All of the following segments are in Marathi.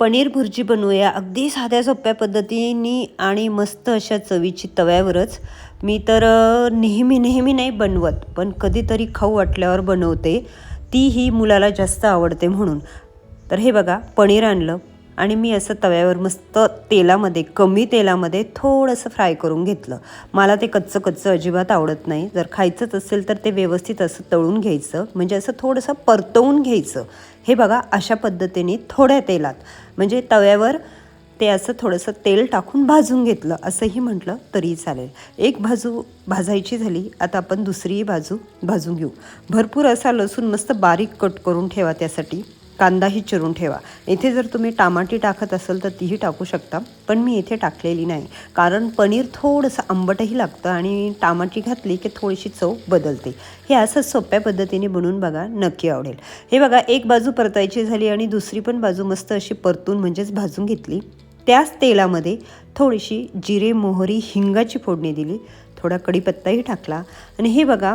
पनीर भुर्जी बनवूया. अगदी साध्या सोप्या पद्धतीने आणि मस्त अशा चवीची तव्यावरच. मी तर नेहमी नेहमी नाही बनवत पण कधीतरी खाऊ वाटल्यावर बनवते. ती ही मुलाला जास्त आवडते म्हणून. तर हे बघा पनीर आणलं. आणि मी असं तव्यावर मस्त तेलामध्ये कमी तेलामध्ये थोडंसं फ्राय करून घेतलं. मला ते कच्चं कच्चं अजिबात आवडत नाही. जर खायचंच असेल तर ते व्यवस्थित असं तळून घ्यायचं. म्हणजे असं थोडंसं परतवून घ्यायचं. हे बघा अशा पद्धतीने थोड्या तेलात. म्हणजे तव्यावर ते असं थोडंसं तेल टाकून भाजून घेतलं. असंही म्हटलं तरी चालेल. एक बाजू भाजायची झाली. आता आपण दुसरीही बाजू भाजून घेऊ. भरपूर असा लसूण मस्त बारीक कट करून ठेवा त्यासाठी. कांदाही चिरून ठेवा. इथे जर तुम्ही टामाटी टाकत असाल तर तीही टाकू शकता पण मी इथे टाकलेली नाही. कारण पनीर थोडंसं आंबटही लागतं आणि टामाटी घातली की थोडीशी चव बदलते. हे असं सोप्या पद्धतीने बनवून बघा नक्की आवडेल. हे बघा एक बाजू परतायची झाली आणि दुसरी पण बाजू मस्त अशी परतून म्हणजेच भाजून घेतली. त्याच तेलामध्ये थोडीशी जिरे मोहरी हिंगाची फोडणी दिली. थोडा कढीपत्ताही टाकला. आणि हे बघा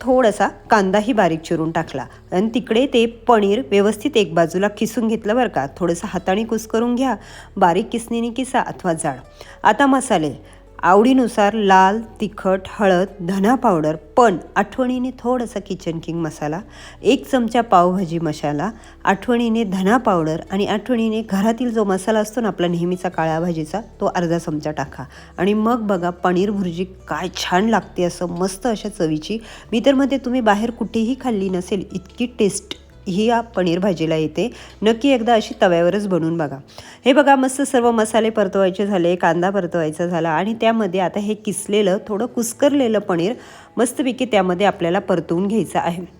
थोडासा कांदाही बारीक चिरून टाकला. आणि तिकडे ते पनीर व्यवस्थित एक बाजूला किसून घेतलं बरं का. थोडंसं हाताने कुस करून घ्या. बारीक किसणीने किसा अथवा जाड. आता मसाले. आवडीनुसार लाल तिखट हळद धना पावडर पण आठवणीने थोडासा किचन किंग मसाला एक चमचा पावभाजी मसाला आठवणीने धना पावडर आणि आठवणीने घरातील जो मसाला असतो ना आपला नेहमीचा काळ्या भाजीचा तो अर्धा चमचा टाका. आणि मग बघा पनीर भुर्जी काय छान लागते असं मस्त अशा चवीची. मी तर मध्ये तुम्ही बाहेर कुठेही खाल्ली नसेल इतकी टेस्ट ही या पनीर भाजीला येते. नक्की एकदा अशी तव्यावरच बनवून बघा. हे बघा मस्त सर्व मसाले परतवायचे झाले कांदा परतवायचा झाला आणि त्यामध्ये आता हे किसलेलं थोडं कुस्करलेलं पनीर मस्तपैकी त्यामध्ये आपल्याला परतवून घ्यायचं आहे.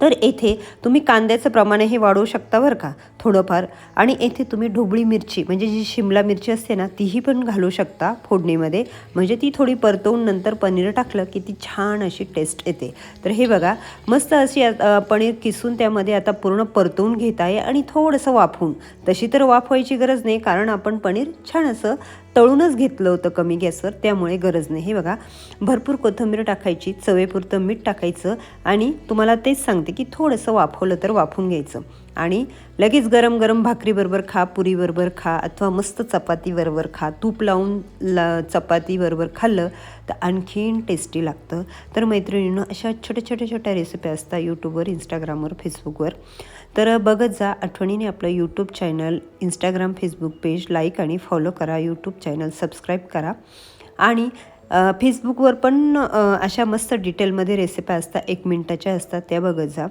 तर येथे तुम्ही कांद्याचं प्रमाणही वाढवू शकता बरं का? थोडंफार. आणि येथे तुम्ही ढोबळी मिरची म्हणजे जी शिमला मिरची असते ना तीही पण घालू शकता फोडणीमध्ये. म्हणजे ती थोडी परतवून नंतर पनीर टाकलं की ती छान अशी टेस्ट येते. तर हे बघा मस्त अशी पनीर किसून त्यामध्ये आता पूर्ण परतवून घेत आहे आणि थोडंसं वाफवून. तशी तर वाफवायची गरज नाही कारण आपण पनीर छान असं तळूनच घेतलं होतं कमी गॅसवर त्यामुळे गरज नाही. हे बघा भरपूर कोथिंबीर टाकायची चवेपुरतं मीठ टाकायचं आणि तुम्हाला तेच सांगते की थोडंसं वाफवलं तर वाफून घ्यायचं. आणि लगेच गरम गरम भाकरीबरोबर खा पुरीबरोबर खा अथवा मस्त चपातीबरोबर खा. तूप लावून ला चपातीबरोबर खाल्लं तर आणखीन टेस्टी लागतं. तर मैत्रिणींनो अशा छोट्या छोट्या छोट्या रेसिपी असतात यूट्यूबवर इंस्टाग्रामवर फेसबुकवर तर बघत जा आठवणीने आपलं YouTube channel Instagram Facebook page like आणि फॉलो करा. यूट्यूब चॅनल सबस्क्राईब करा. आणि फेसबुकवर पण अशा मस्त डिटेलमध्ये रेसिप्या असतात एक मिनटाच्या असतात त्या बघत जा.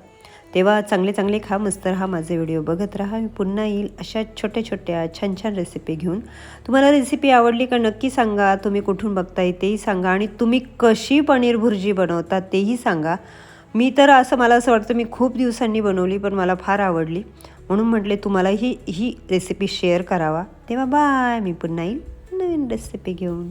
तेव्हा चांगले चांगले खा मस्त राहा माझे व्हिडिओ बघत राहा मी पुन्हा येईल अशा छोट्या छोट्या छान छान रेसिपी घेऊन. तुम्हाला रेसिपी आवडली का नक्की सांगा. तुम्ही कुठून बघताय तेही सांगा. आणि तुम्ही कशी पनीर भुर्जी बनवता तेही सांगा. मी तर असं मला असं वाटतं मी खूप दिवसांनी बनवली पण मला फार आवडली. म्हणून म्हटले तुम्हालाही ही रेसिपी शेअर करावा. तेव्हा बाय मी पुन्हा येईल नवीन रेसिपी घेऊन.